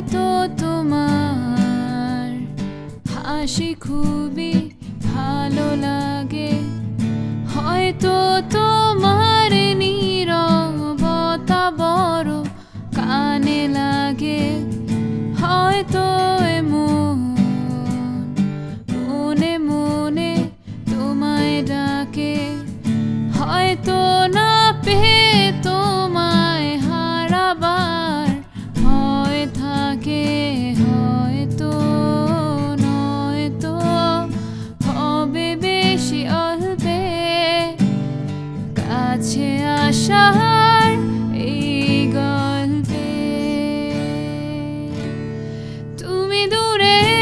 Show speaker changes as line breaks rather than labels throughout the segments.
হয়তো তোমার। হাসি খুবই ভালো লাগে। হয়তো তোমার নীরবতা বড় কানে লাগে। হয়তো আসার এই গল্পে। তুমি দূরে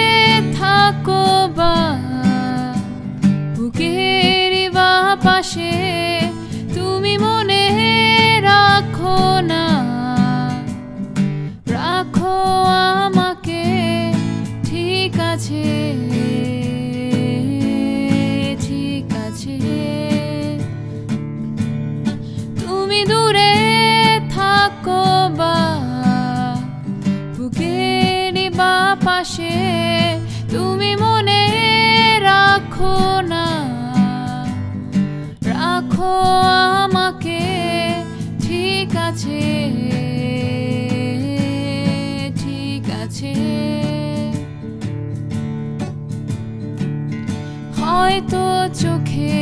দূরে থাকো বা। বুকের বা পাশে, তুমি মনে রাখো না। রাখো আমাকে, ঠিক আছে ঠিক আছে। হয়তো চোখে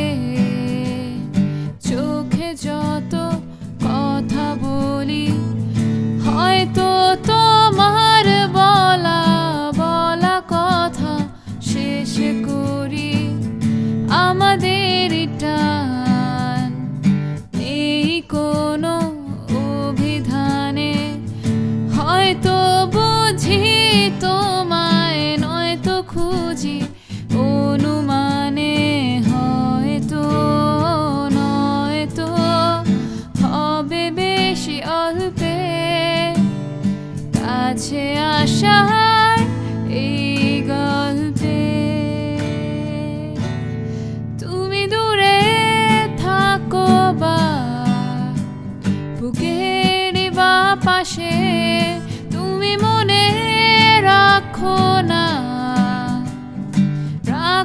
আমাদের টান। নেই কোনো অভিধানে হয়তো বুঝি তোমায়, নয়তো খুঁজি অনুমানে হয়তো, নয়তো হবে বেশি অল্পে। কাছে আসার এই গল্পে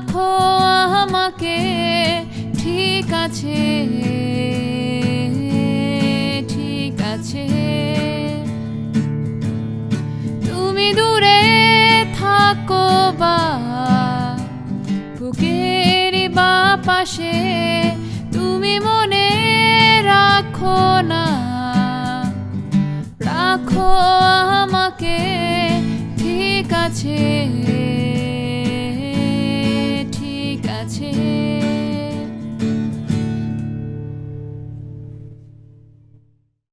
রাখো আমাকে, ঠিক আছে ঠিক আছে। তুমি দূরে থাকো বা বুকের বা পাশে, তুমি মনে রাখো না। রাখো আমাকে, ঠিক আছে। ঠিক আছে